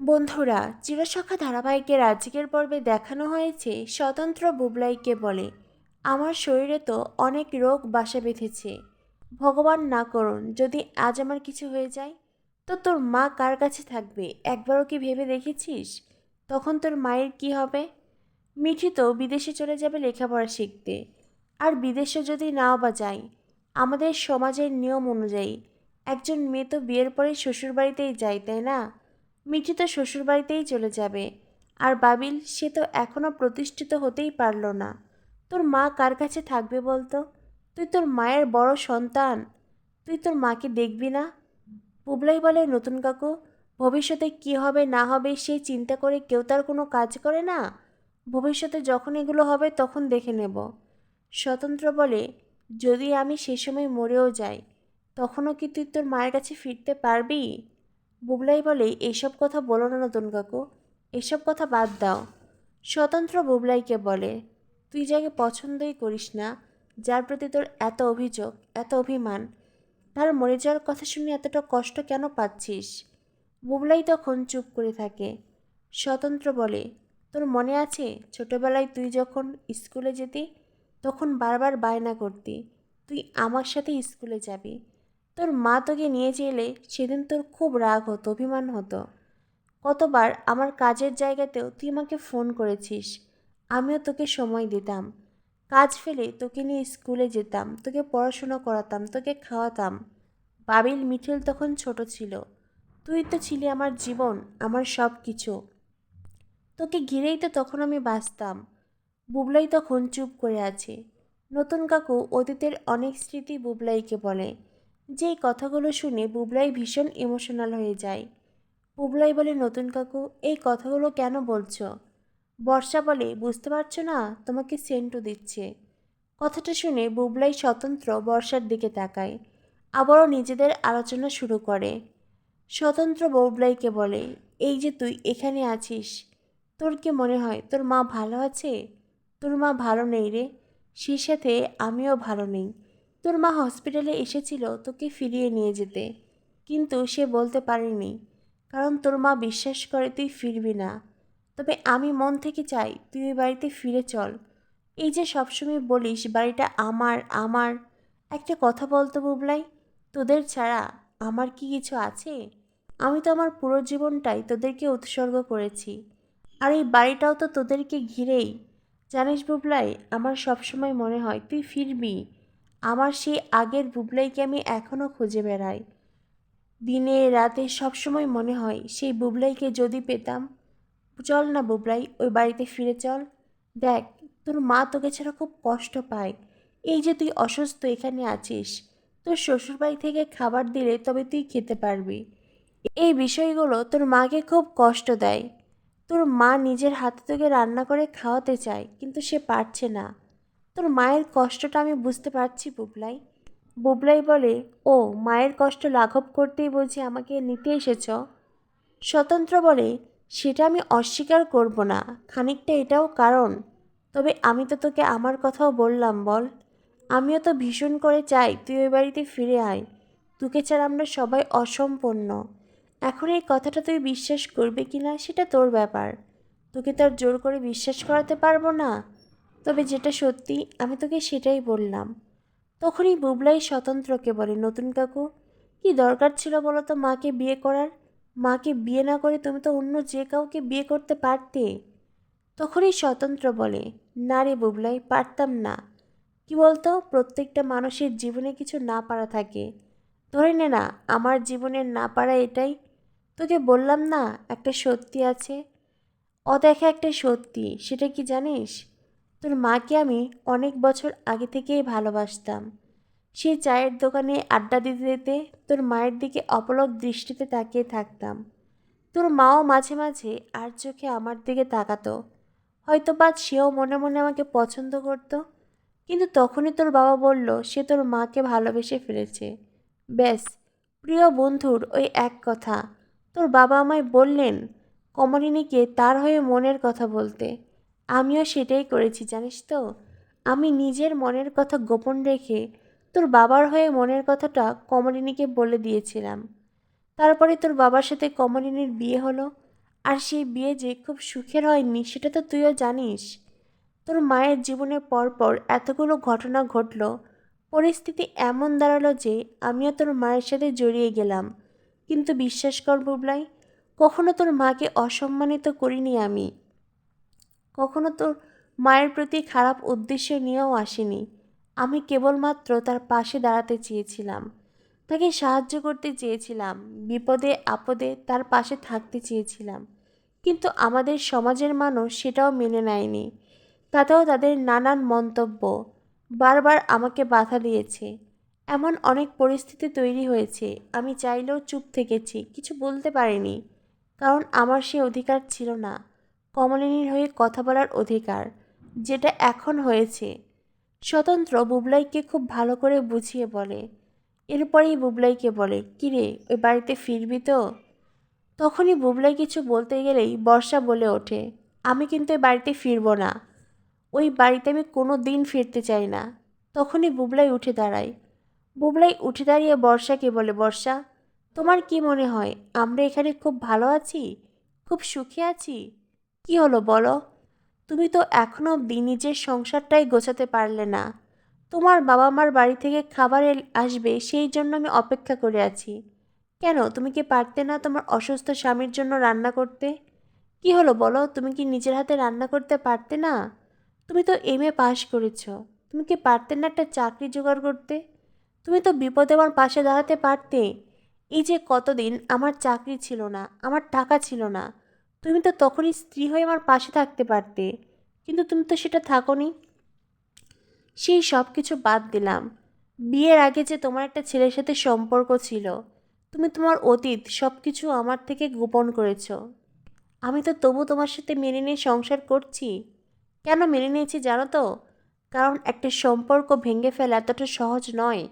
বন্ধুরা, চিরসখা ধারাবাহিকের আজকের পর্বে দেখানো হয়েছে স্বতন্ত্র বুবলাইকে বলে। আমার শরীরে তো অনেক রোগ বাসা বেঁধেছে। ভগবান না করুন, যদি আজ আমার কিছু হয়ে যায়, তো তোর মা কার কাছে থাকবে? একবারও কি ভেবে দেখেছিস? তখন তোর মায়ের কি হবে? মিঠি তো বিদেশে চলে যাবে লেখাপড়া শিখতে। আর বিদেশে যদি নাও বা যায়, আমাদের সমাজের নিয়ম অনুযায়ী, একজন মেয়ে তো বিয়ের পরে শ্বশুরবাড়িতেই যায়, তাই না? মিঠি তো শ্বশুরবাড়িতেই চলে যাবে। আর বাবিল, সে তো এখনও প্রতিষ্ঠিত হতেই পারল না। তোর মা কার কাছে থাকবে বলতো? তুই তোর মায়ের বড় সন্তান। তুই তোর মাকে দেখবি না? পুবলাই বলে, নতুন কাকু, ভবিষ্যতে কি হবে না হবে সেই চিন্তা করে কেউ তার কোনো কাজ করে না? ভবিষ্যতে যখন এগুলো হবে তখন দেখে নেব। স্বতন্ত্র বলে, যদি আমি সে সময় মরেও যাই, তখনও কি তুই তোর মায়ের কাছে ফিরতে পারবি? বুবলাই বলে এইসব কথা বলো না নতুন কাকু, এসব কথা বাদ দাও। স্বতন্ত্র বুবলাইকে বলে, তুই যাকে পছন্দই করিস না, যার প্রতি তোর এত অভিযোগ, এত অভিমান, তার মরে যাওয়ার কথা শুনে এতটা কষ্ট কেন পাচ্ছিস? বুবলাই তখন চুপ করে থাকে। স্বতন্ত্র বলে, তোর মনে আছে, ছোটবেলায় তুই যখন স্কুলে যেতি, তখন বারবার বায়না করতি, তুই আমার সাথে স্কুলে যাবি তোর মা তোকে নিয়ে এলে সেদিন তোর খুব রাগ হতো, অভিমান হতো। কতবার আমার কাজের জায়গাতেও তুই আমাকে ফোন করেছিস। আমিও তোকে সময় দিতাম। কাজ ফেলে তোকে নিয়ে স্কুলে যেতাম, তোকে পড়াশোনা করাতাম, তোকে খাওয়াতাম। বাবিল মিঠুল তখন ছোট ছিল। তুই তো ছিলি আমার জীবন, আমার সব কিছু তোকে ঘিরেই তো তখন আমি বাঁচতাম। বুবলাই তখন চুপ করে আছে। নতুন কাকু অতীতের অনেক স্মৃতি বুবলাইকে বলে। যেই কথাগুলো শুনে বুবলাই ভীষণ ইমোশনাল হয়ে যায়। বুবলাই বলে, নতুন কাকু, এই কথাগুলো কেন বলছো? বর্ষা বলে, বুঝতে পারছ না? তোমাকে সেন্টও দিচ্ছে। কথাটা শুনে বুবলাই স্বতন্ত্র বর্ষার দিকে তাকায়। আবারও নিজেদের আলোচনা শুরু করে। স্বতন্ত্র বুবলাইকে বলে, এই যে তুই এখানে আছিস, তোর কি মনে হয় তোর মা ভালো আছে? তোর মা ভালো নেই রে। সে সাথে আমিও ভালো নেই। তোর মা হসপিটালে এসেছিল তোকে ফিরিয়ে নিয়ে যেতে। কিন্তু সে বলতে পারেনি, কারণ তোর মা বিশ্বাস করে তুই ফিরবি না। তবে আমি মন থেকে চাই তুই ওই বাড়িতে ফিরে চল। এই যে সবসময় বলিস বাড়িটা আমার আমার। একটা কথা বলতো বুবলাই, তোদের ছাড়া আমার কি কিছু আছে? আমি তো আমার পুরো জীবনটাই তোদেরকে উৎসর্গ করেছি। আর এই বাড়িটাও তো তোদেরকে ঘিরেই। জানিস বুবলাই, আমার সবসময় মনে হয় তুই ফিরবি। আমার সেই আগের বুবলাইকে আমি এখনও খুঁজে বেড়াই। দিনে রাতে সবসময় মনে হয় সেই বুবলাইকে যদি পেতাম। চল না বুবলাই, ওই বাড়িতে ফিরে চল। দেখ, তোর মা তোকে ছাড়া খুব কষ্ট পায়। এই যে তুই অসুস্থ এখানে আছিস, তোর শ্বশুরবাড়ি থেকে খাবার দিলে তবে তুই খেতে পারবি। এই বিষয়গুলো তোর মাকে খুব কষ্ট দেয়। তোর মা নিজের হাতে তোকে রান্না করে খাওয়াতে চায়, কিন্তু সে পারছে না। তোর মায়ের কষ্টটা আমি বুঝতে পারছি বুবলাই। বুবলাই বলে, ও, মায়ের কষ্ট লাঘব করতেই বলছি আমাকে নিতে এসেছ? স্বতন্ত্র বলে, সেটা আমি অস্বীকার করব না। খানিকটা এটাও কারণ। তবে আমি তো তোকে আমার কথাও বললাম, বল। আমিও তো ভীষণ করে চাই তুই ওই বাড়িতে ফিরে আয়। তোকে ছাড়া আমরা সবাই অসম্পন্ন। এখন এই কথাটা তুই বিশ্বাস করবে কি না সেটা তোর ব্যাপার। তোকে তো আর জোর করে বিশ্বাস করাতে পারব না। তবে যেটা সত্যি, আমি তোকে সেটাই বললাম। তখনই বুবলাই স্বতন্ত্রকে বলে, নতুন কাকু, কি দরকার ছিল বলো তো মাকে বিয়ে করার? মাকে বিয়ে না করে তুমি তো অন্য যে কাউকে বিয়ে করতে পারতে? তখনই স্বতন্ত্র বলে, না রে বুবলাই, পারতাম না। কি বলতো, প্রত্যেকটা মানুষের জীবনে কিছু না পারা থাকে। ধরে নে না, আমার জীবনের না পারা এটাই। তোকে বললাম না, একটা সত্যি আছে। অদেখা একটা সত্যি, সেটা কি জানিস? তোর মাকে আমি অনেক বছর আগে থেকেই ভালোবাসতাম। সেই চায়ের দোকানে আড্ডা দিতে দিতে তোর মায়ের দিকে অপলক দৃষ্টিতে তাকিয়ে থাকতাম। তোর মাও মাঝে মাঝে আর চোখে আমার দিকে তাকাতো। হয়তো বা সেও মনে মনে আমাকে পছন্দ করতো, কিন্তু তখনই তোর বাবা বলল, সে তোর মাকে ভালোবেসে ফেলেছে। ব্যাস, প্রিয় বন্ধুর ওই এক কথা। তোর বাবা আমায় বললেন, কমলিনীকে তার হয়ে মনের কথা বলতে। আমিও সেটাই করেছি, জানিস তো। আমি নিজের মনের কথা গোপন রেখে তোর বাবার হয়ে মনের কথাটা কমলিনীকে বলে দিয়েছিলাম। তারপরে তোর বাবার সাথে কমলিনীর বিয়ে হলো, আর সেই বিয়ে যে খুব সুখের হয়নি, সেটা তো তুইও জানিস। তোর মায়ের জীবনে পরপর এতগুলো ঘটনা ঘটলো, পরিস্থিতি এমন দাঁড়াল যে আমিও তোর মায়ের সাথে জড়িয়ে গেলাম। কিন্তু বিশ্বাস কর বুবলাই, কখনো তোর মাকে অসম্মানিত করিনি আমি। কখনো তোর মায়ের প্রতি খারাপ উদ্দেশ্য নিয়েও আসিনি। আমি কেবলমাত্র তার পাশে দাঁড়াতে চেয়েছিলাম। তাকে সাহায্য করতে চেয়েছিলাম, বিপদে আপদে তার পাশে থাকতে চেয়েছিলাম। কিন্তু আমাদের সমাজের মানুষ সেটাও মেনে নেয়নি। তাতেও তাদের নানান মন্তব্য বারবার আমাকে বাধা দিয়েছে। এমন অনেক পরিস্থিতি তৈরি হয়েছে, আমি চাইলেও চুপ থেকেছি, কিছু বলতে পারিনি, কারণ আমার সে অধিকার ছিল না। কমলিনীর হয়ে কথা বলার অধিকার, যেটা এখন হয়েছে। স্বতন্ত্র বুবলাইকে খুব ভালো করে বুঝিয়ে বলে। এরপরেই বুবলাইকে বলে, কিরে, ওই বাড়িতে ফিরবি তো? তখনই বুবলাই কিছু বলতে গেলেই বর্ষা বলে ওঠে, আমি কিন্তু এই বাড়িতে ফিরবো না। ওই বাড়িতে আমি কোনো দিন ফিরতে চাই না। তখনই বুবলাই উঠে দাঁড়ায়। বুবলাই উঠে দাঁড়িয়ে বর্ষাকে বলে, বর্ষা, তোমার কি মনে হয়, আমরা এখানে খুব ভালো আছি? খুব সুখে আছি? কি হলো বলো? তুমি তো এখনও অবধি নিজের সংসারটাই গোছাতে পারলে না। তোমার বাবা মার বাড়ি থেকে খাবার আসবে, সেই জন্য আমি অপেক্ষা করে আছি। কেন, তুমি কি পারতে না তোমার অসুস্থ স্বামীর জন্য রান্না করতে? কি হলো বলো, তুমি কি নিজের হাতে রান্না করতে পারতে না? তুমি তো এম এ পাশ করেছ, তুমি কি পারতে না একটা চাকরি জোগাড় করতে? তুমি তো বিপদে আমার পাশে দাঁড়াতে পারতে। এই যে কতদিন আমার চাকরি ছিল না, আমার টাকা ছিল না তুমি তো তখনই স্ত্রী হয়ে আমার পাশে থাকতে পারতে, কিন্তু তুমি তো সেটা থাকোনি। সেই সব কিছু বাদ দিলাম। বিয়ের আগে যে তোমার একটা ছেলের সাথে সম্পর্ক ছিল, তুমি তোমার অতীত সব কিছু আমার থেকে গোপন করেছ। আমি তো তবু তোমার সাথে মেনে নিয়ে সংসার করছি। কেন মেনে নিয়েছি জানো তো? কারণ একটা সম্পর্ক ভেঙে ফেলা এতটা সহজ নয়,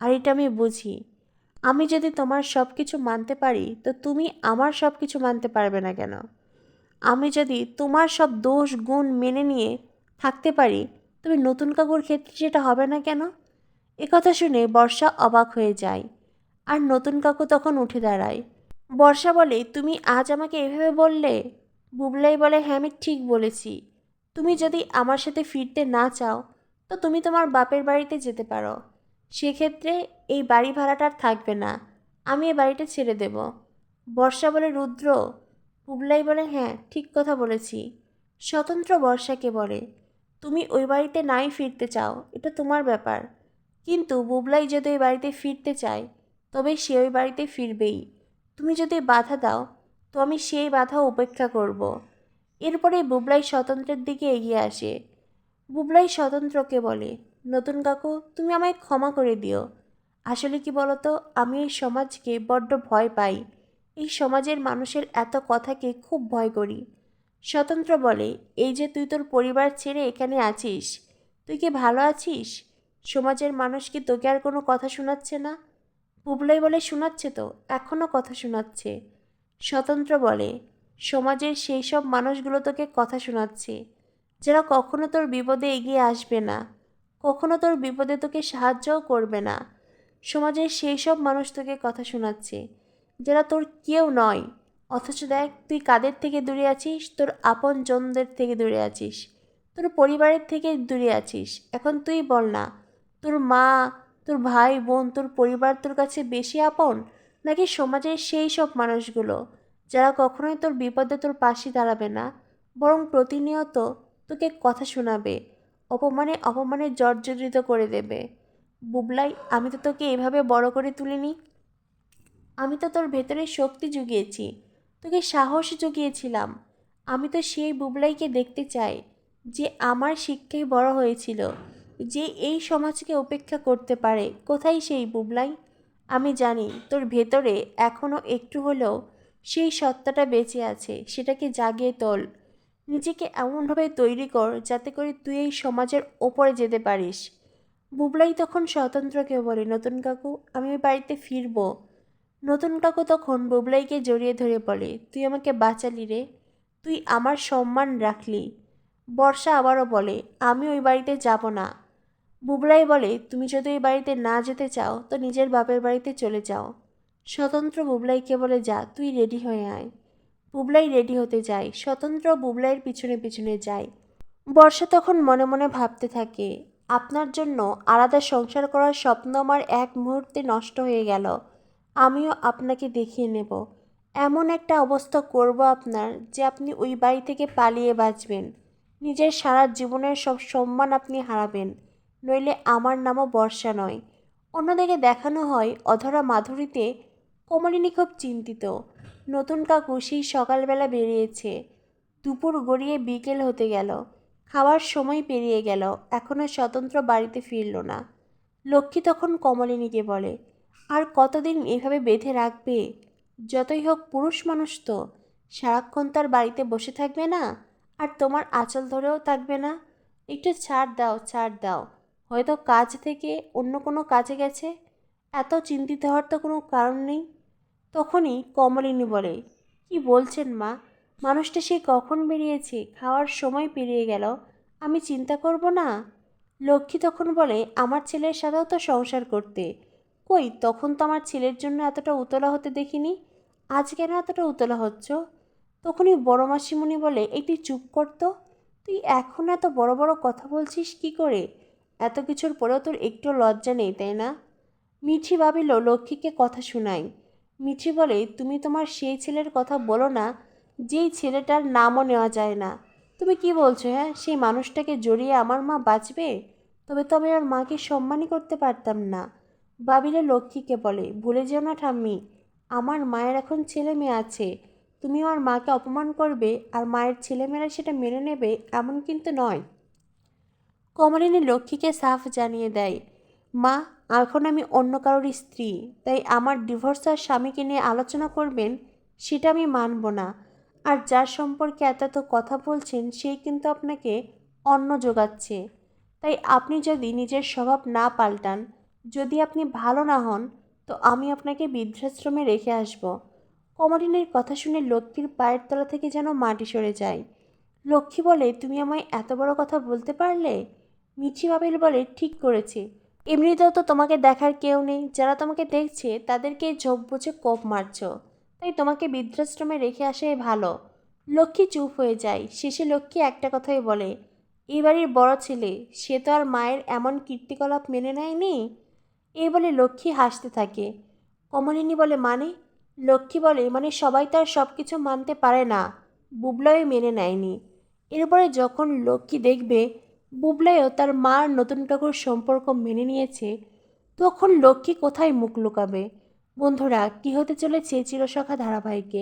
আর এটা আমি বুঝি। আমি যদি তোমার সব কিছু মানতে পারি, তো তুমি আমার সব কিছু মানতে পারবে না কেন? আমি যদি তোমার সব দোষ, গুণ মেনে নিয়ে থাকতে পারি, তবে নতুন কাকুর ক্ষেত্রে সেটা হবে না কেন? একথা শুনে বর্ষা অবাক হয়ে যায়, আর নতুন কাকু তখন উঠে দাঁড়ায়। বর্ষা বলে, তুমি আজ আমাকে এভাবে বললে? বুবলাই বলে হ্যাঁ আমি ঠিক বলেছি। তুমি যদি আমার সাথে ফিরতে না চাও, তো তুমি তোমার বাপের বাড়িতে যেতে পারো। সেক্ষেত্রে এই বাড়ি ভাড়াটা আর থাকবে না। আমি এই বাড়িটা ছেড়ে দেব। বর্ষা বলে রুদ্র? বুবলাই বলে হ্যাঁ ঠিক কথা বলেছি। স্বতন্ত্র বর্ষাকে বলে, তুমি ওই বাড়িতে নাই ফিরতে চাও, এটা তোমার ব্যাপার। কিন্তু বুবলাই যদি ওই বাড়িতে ফিরতে চায়, তবে সে ওই বাড়িতে ফিরবেই। তুমি যদি বাধা দাও, তো আমি সেই বাধা উপেক্ষা করব। এরপরে বুবলাই স্বতন্ত্রের দিকে এগিয়ে আসে। বুবলাই স্বতন্ত্রকে বলে, নতুন কাকু, তুমি আমায় ক্ষমা করে দিও। আসলে কি বলতো? আমি এই সমাজকে বড্ড ভয় পাই। এই সমাজের মানুষের এত কথাকে খুব ভয় করি। স্বতন্ত্র বলে, এই যে তুই তোর পরিবার ছেড়ে এখানে আছিস, তুই কি ভালো আছিস? সমাজের মানুষ কি তোকে আর কোনো কথা শোনাচ্ছে না? বুবলাই বলে, শোনাচ্ছে তো এখনও কথা শোনাচ্ছে। স্বতন্ত্র বলে, সমাজের সেই সব মানুষগুলো তোকে কথা শোনাচ্ছে, যারা কখনো তোর বিপদে এগিয়ে আসবে না, কখনো তোর বিপদে তোকে সাহায্যও করবে না। সমাজের সেই সব মানুষ তোকে কথা শোনাচ্ছে, যারা তোর কেউ নয়। অথচ দেখ, তুই কাদের থেকে দূরে আছিস? তোর আপন জনদের থেকে দূরে আছিস। তোর পরিবারের থেকে দূরে আছিস। এখন তুই বল না, তোর মা, তোর ভাই, বোন, তোর পরিবার তোর কাছে বেশি আপন? নাকি সমাজের সেই সব মানুষগুলো, যারা কখনোই তোর বিপদে তোর পাশে দাঁড়াবে না, বরং প্রতিনিয়ত তোকে কথা শোনাবে, অপমানে অপমানে জর্জরিত করে দেবে? বুবলাই, আমি তো তোকে এভাবে বড় করে তুলিনি। আমি তো তোর ভেতরে শক্তি জুগিয়েছি, তোকে সাহস জুগিয়েছিলাম। আমি তো সেই বুবলাইকে দেখতে চাই, যে আমার শিক্ষায় বড় হয়েছিল, যে এই সমাজকে উপেক্ষা করতে পারে। কোথায় সেই বুবলাই? আমি জানি তোর ভেতরে এখনও একটু হলেও সেই সত্তাটা বেঁচে আছে, সেটাকে জাগিয়ে তোল। নিজেকে এমনভাবে তৈরি কর, যাতে করে তুই এই সমাজের ওপরে যেতে পারিস। বুবলাই তখন স্বতন্ত্রকে বলে, নতুন কাকু, আমি বাড়িতে ফিরবো। নতুন কাকু তখন বুবলাইকে জড়িয়ে ধরে বলে, তুই আমাকে বাঁচালি রে, তুই আমার সম্মান রাখলি। বর্ষা আবারও বলে, আমি ওই বাড়িতে যাব না। বুবলাই বলে, তুমি যদি ওই বাড়িতে না যেতে চাও, তো নিজের বাপের বাড়িতে চলে যাও। স্বতন্ত্র বুবলাইকে বলে, যা, তুই রেডি হয়ে আয়। বুবলাই রেডি হতে যায়, স্বতন্ত্র বুবলাইয়ের পিছনে পিছনে যায়। বর্ষা তখন মনে মনে ভাবতে থাকে আপনার জন্য আলাদা সংসার করার স্বপ্ন আমার এক মুহূর্তে নষ্ট হয়ে গেল। আমিও আপনাকে দেখিয়ে নেব। এমন একটা অবস্থা করব আপনার যে আপনি ওই বাড়ি থেকে পালিয়ে বাঁচবেন। নিজের সারা জীবনের সব সম্মান আপনি হারাবেন। নইলে আমার নামও বর্ষা নয়। অন্যদিকে দেখানো হয় অধরা মাধুরীতে কমলিনী খুব চিন্তিত। নতুন কাকু সেই সকালবেলা বেরিয়েছে। দুপুর গড়িয়ে বিকেল হতে গেল। খাওয়ার সময় পেরিয়ে গেল। এখনও স্বতন্ত্র বাড়িতে ফিরল না। লক্ষ্মী তখন কমলিনীকে বলে, আর কতদিন এভাবে বেঁধে রাখবে? যতই হোক পুরুষ মানুষ তো। সারাক্ষণ তার বাড়িতে বসে থাকবে না? আর তোমার আঁচল ধরেও থাকবে না? একটু ছাড় দাও ছাড় দাও। হয়তো কাজ থেকে অন্য কোনো কাজে গেছে। এত চিন্তিত হওয়ার তো কোনো কারণ নেই? তখনই কমলিনী বলে, কি বলছেন মা? মানুষটা সে কখন বেরিয়েছে, খাওয়ার সময় পেরিয়ে গেল, আমি চিন্তা করব না? লক্ষ্মী তখন বলে, আমার ছেলের সাথেও তো সংসার করতে। কই, তখন তো আমার ছেলের জন্য এতটা উতলা হতে দেখিনি। আজ কেন এতটা উতলা হচ্ছ? তখনই বড় মাসিমণি বলে তুই চুপ করতো তুই এখন এত বড় বড় কথা বলছিস কি করে? এত কিছুর পরেও তোর একটু লজ্জা নেই, তাই না? মিঠি ভাবিল, লক্ষ্মীকে কথা শোনাই। মিঠি বলে, তুমি তোমার সেই ছেলের কথা বলো না যেই ছেলেটার নামও নেওয়া যায় না। তুমি কি বলছো হ্যাঁ? সেই মানুষটাকে জড়িয়ে আমার মা বাঁচবে? তবে তবে আর মাকে সম্মানই করতে পারতাম না। বাবিলে লক্ষ্মীকে বলে, ভুলে যেও না ঠাম্মি, আমার মায়ের এখন ছেলে মেয়ে আছে। তুমি আমার মাকে অপমান করবে আর মায়ের ছেলেমেয়েরা সেটা মেনে নেবে এমন কিন্তু নয়। কমলিনী লক্ষ্মীকে সাফ জানিয়ে দেয়, মা, এখন আমি অন্য কারোর স্ত্রী, তাই আমার ডিভোর্স আর স্বামীকে নিয়ে আলোচনা করবেন, সেটা আমি মানব না। আর যার সম্পর্কে এত এত কথা বলছেন সেই কিন্তু আপনাকে অন্ন যোগাচ্ছে। তাই আপনি যদি নিজের স্বভাব না পাল্টান, যদি আপনি ভালো না হন, তো আমি আপনাকে বৃদ্ধাশ্রমে রেখে আসব। কমলিনীর কথা শুনে লক্ষ্মীর পায়ের তলা থেকে যেন মাটি সরে যায়। লক্ষ্মী বলে, তুমি আমায় এত বড় কথা বলতে পারলে? মিঠি বাবিল বলে, ঠিক করেছে। এমনিতেও তো তোমাকে দেখার কেউ নেই। যারা তোমাকে দেখছে, তাদেরকে ঝোপ বুঝে কোপ মারছ। তাই তোমাকে বৃদ্ধাশ্রমে রেখে আসাই ভালো। লক্ষ্মী চুপ হয়ে যায়। শেষে লক্ষ্মী একটা কথাই বলে এই বাড়ির বড় ছেলে, সে তো আর মায়ের এমন কীর্তিকলাপ মেনে নেয়নি? এই বলে লক্ষ্মী হাসতে থাকে। কমলিনী বলে মানে? লক্ষ্মী বলে মানে সবাই তার সব কিছু মানতে পারে না বুবলাও মেনে নেয়নি। এরপরে যখন লক্ষ্মী দেখবে বুবলাইও তার মার নতুন কাকুর সম্পর্ক মেনে নিয়েছে, তখন লক্ষ্মী কোথায় মুখ লুকাবে? বন্ধুরা কী হতে চলেছে চিরসখা ধারাবাহিকে?